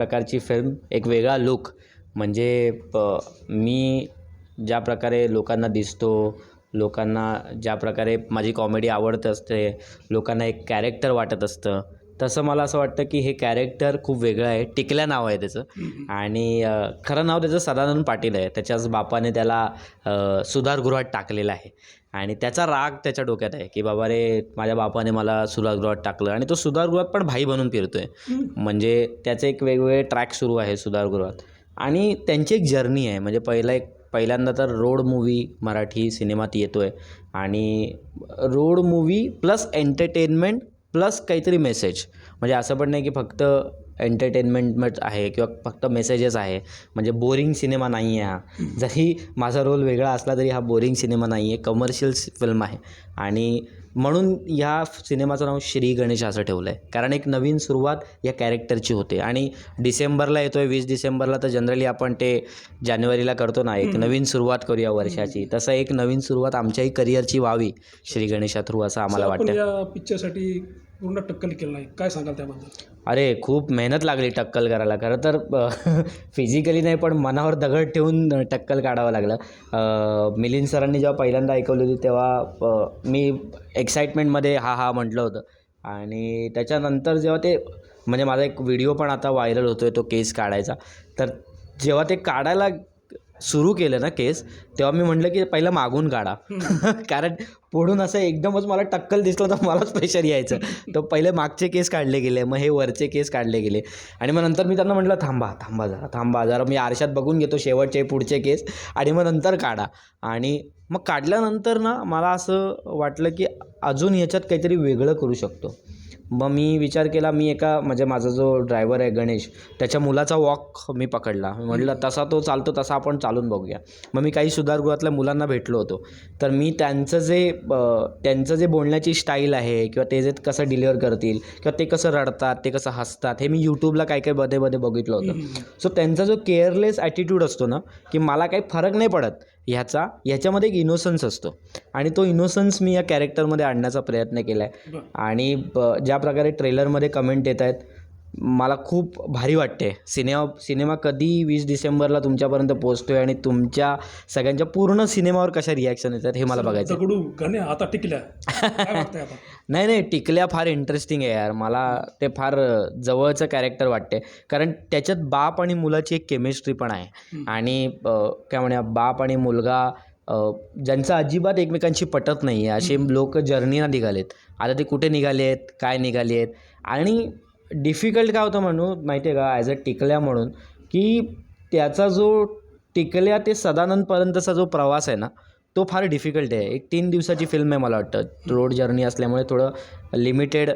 प्रकारची फिल्म एक वेगळा लुक म्हणजे प मी ज्या प्रकारे लोकांना दिसतो लोकांना ज्या प्रकारे माझी कॉमेडी आवडत असते लोकांना एक कॅरेक्टर वाटत असतं तसं मला असं वाटतं की हे कॅरेक्टर खूप वेगळं आहे. टिकल्या नाव आहे त्याचं. आणि खरं नाव त्याचं सदानंद पाटील आहे. त्याच्याच बापाने त्याला सुधारगृहात टाकलेलं आहे. आणि त्याचा राग त्याच्या डोक्यात आहे की बाबा रे माझ्या बापाने मला सुधारगृहात टाकलं. आणि तो सुधारगृहात पण भाई बनून फिरतोय. म्हणजे त्याचे एक वेगवेगळे ट्रॅक सुरू आहे सुधारगृहात. आणि त्यांची एक जर्नी आहे. म्हणजे पहिला एक पहिल्यांदा तर रोड मूवी मराठी सिनेमात येतो आहे आणि road movie plus entertainment plus काहीतरी मेसेज. म्हणजे असं पण नाही की फक्त एंटरटेनमेंट आहे किंवा फक्त मेसेजेस आहे. म्हणजे बोरिंग सिनेमा नाही आहे हा. जरी माझा रोल वेगळा असला तरी हा बोरिंग सिनेमा नाही आहे. कमर्शियल फिल्म आहे. आणि म्हणून ह्या सिनेमाचं नाव श्री गणेश असं ठेवलं आहे कारण एक नवीन सुरुवात या कॅरेक्टरची होते. आणि डिसेंबरला येतो आहे वीस डिसेंबरला तर जनरली आपण ते जानेवारीला करतो ना एक नवीन सुरुवात करूया वर्षाची. तसं एक नवीन सुरुवात आमच्याही करिअरची व्हावी श्री गणेशा थ्रू असं आम्हाला वाटतं. पिक्चरसाठी पूर्ण टक्कल केलं नाही. काय सांगाल त्याबद्दल? अरे खूप मेहनत लागली टक्कल करायला. खरं तर फिजिकली नाही पण मनावर दगड ठेवून टक्कल काढावं लागलं. मिलिंद सरांनी जेव्हा पहिल्यांदा ऐकवली होती तेव्हा मी एक्साइटमेंटमध्ये हा हा म्हटलं होतं. आणि त्याच्यानंतर जेव्हा ते म्हणजे माझा एक व्हिडिओ पण आता व्हायरल होतो आहे तो केस काढायचा. तर जेव्हा ते काढायला सुरू केलं ना केस तेव्हा मी म्हटलं की पहिलं मागून काढा. कारण पुढून असं एकदमच मला टक्कल दिसलं तर मलाच प्रेशर यायचं. तर पहिले मागचे केस काढले गेले मग हे वरचे केस काढले गेले. आणि मग नंतर मी त्यांना म्हटलं थांबा थांबा जरा थांबा जरा मी आरशात बघून घेतो शेवटचे पुढचे केस. आणि मग नंतर काढा. आणि मग काढल्यानंतर ना मला असं वाटलं की अजून ह्याच्यात काहीतरी वेगळं करू शकतो. मग मी विचार केला मी एका म्हणजे माझा जो ड्रायव्हर आहे गणेश त्याच्या मुलाचा वॉक मी पकडला. म्हटलं तसा तो चालतो तसा आपण चालून बघूया. मग मी काही सुधारगृहातल्या मुलांना भेटलो होतो. तर मी त्यांचं जे त्यांचं जे बोलण्याची स्टाईल आहे किंवा ते जे कसं डिलिव्हर करतील किंवा ते कसं रडतात ते कसं हसतात हे मी यूट्यूबला काय काय मध्ये मध्ये बघितलं होतं. सो त्यांचा जो केअरलेस ॲटिट्यूड असतो ना की मला काही फरक नाही पडत ह्याचा ह्याच्यामध्ये एक इनोसन्स असतो आणि तो इनोसन्स मी या कॅरेक्टरमध्ये आणण्याचा प्रयत्न केला आहे. आणि ज्या प्रकारे ट्रेलरमध्ये कमेंट येत आहेत मला खूप भारी वाटते. सिनेमा सिनेमा कधी वीस डिसेंबरला तुमच्यापर्यंत पोहोचतोय आणि तुमच्या सगळ्यांच्या पूर्ण सिनेमावर कशा रिॲक्शन येतात हे मला बघायचं आहे. दगडू गणे आता टिकल्या. नाही नाही टिकल्या फार इंटरेस्टिंग आहे यार. मला ते फार जवळचं कॅरेक्टर वाटते कारण त्याच्यात बाप आणि मुलाची एक केमिस्ट्री पण आहे. आणि काय म्हणूया बाप आणि मुलगा ज्यांचं अजिबात एकमेकांशी पटत नाही आहे असे लोक जर्नीला निघालेत. आता ते कुठे निघाले आहेत काय निघाले आहेत आणि डिफिकल्ट काय होतं म्हणू माहिती आहे का ॲज अ टिकल्या म्हणून की त्याचा जो टिकल्या ते सदानंदपर्यंतचा जो प्रवास आहे ना तो फार डिफिकल्ट आहे. एक तीन दिवसाची फिल्म आहे मला वाटतं. रोड जर्नी असल्यामुळे थोडं लिमिटेड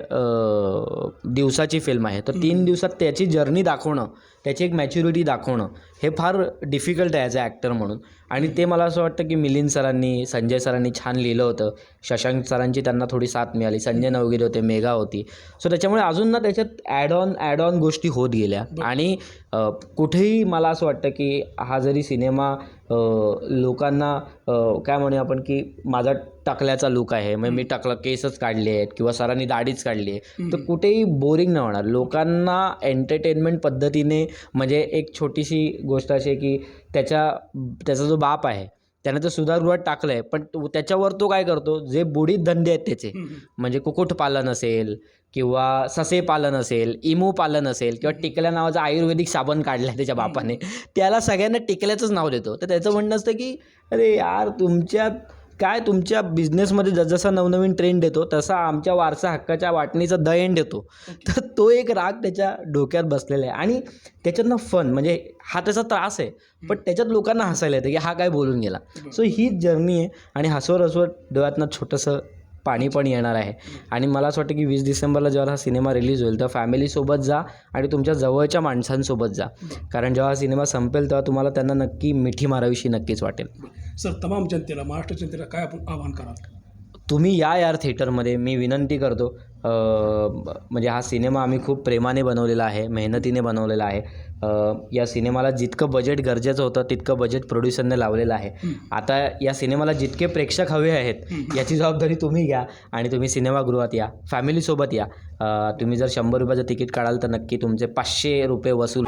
दिवसाची फिल्म आहे. तर तीन दिवसात त्याची जर्नी दाखवणं त्याची एक मॅच्युरिटी दाखवणं हे फार डिफिकल्ट आहे ॲज अ ॲक्टर म्हणून. आणि ते मला असं वाटतं की मिलिंद सरांनी संजय सरांनी छान लिहिलं होतं. शशांक सरांची त्यांना थोडी साथ मिळाली. संजय नवगिरे होते मेघा होती. सो त्याच्यामुळे अजून ना त्याच्यात ॲड ऑन ॲड ऑन गोष्टी होत गेल्या. आणि कुठेही मला असं वाटतं की हा जरी सिनेमा लोकांना काय म्हणूया आपण की माझा टाकल्याचा लुक आहे. मग मी टाकलं केसच काढले आहेत किंवा सरांनी दाढीच काढली आहे तर कुठेही बोरिंग नाही होणार. लोकांना एंटरटेनमेंट पद्धतीने म्हणजे एक छोटीशी गोष्ट अशी आहे की त्याच्या त्याचा जो बाप आहे त्याने तर सुधारगृहात टाकलं आहे पण त्याच्यावर तो काय करतो? जे बुडीत धंदे आहेत त्याचे. म्हणजे कुक्कुटपालन असेल किंवा ससे पालन असेल इमू पालन असेल किंवा टिकल्या नावाचा आयुर्वेदिक साबण काढला आहे त्याच्या बापाने त्याला सगळ्यांना टिकल्याचंच नाव देतो. तर त्याचं म्हणणं असतं की अरे यार तुमच्या काय तुमच्या बिझनेसमध्ये जसजसा नवनवीन ट्रेंड येतो तसा आमच्या वारसा हक्काच्या वाटणीचा द एंड येतो. तर तो एक राग त्याच्या डोक्यात बसलेला आहे. आणि त्याच्यातनं फन म्हणजे हा त्याचा त्रास आहे पण त्याच्यात लोकांना हसायला येतं की हा काय बोलून गेला. सो हीच जर्नी आहे आणि हसवत हसवत डोळ्यातनं छोटंसं पाणी पण येणार आहे. आणि मला असं वाटतं की वीस डिसेंबरला जेव्हा हा सिनेमा रिलीज होईल तर फॅमिलीसोबत जा आणि तुमच्या जवळच्या माणसांसोबत जा. कारण जेव्हा हा सिनेमा संपेल तेव्हा तुम्हाला त्यांना नक्की मिठी मारावीशी नक्कीच वाटेल. सर तमाम जनतेला महाराष्ट्र जनतेला काय आपण आवाहन कराल? तुम्ही या यार थिएटरमध्ये. मी विनंती करतो म्हणजे हा सिनेमा आम्ही खूप प्रेमाने बनवलेला आहे मेहनतीने बनवलेला आहे. या सिनेमाला जितकं बजेट गरजेचं होतं तितकं बजेट प्रोड्युसरने लावलेलं आहे. आता या सिनेमाला जितके प्रेक्षक हवे आहेत याची जबाबदारी तुम्ही घ्या आणि तुम्ही सिनेमागृहात या. फॅमिलीसोबत या. तुम्ही जर शंभर रुपयाचं तिकीट काढाल तर नक्की तुमचे पाचशे रुपये वसूल.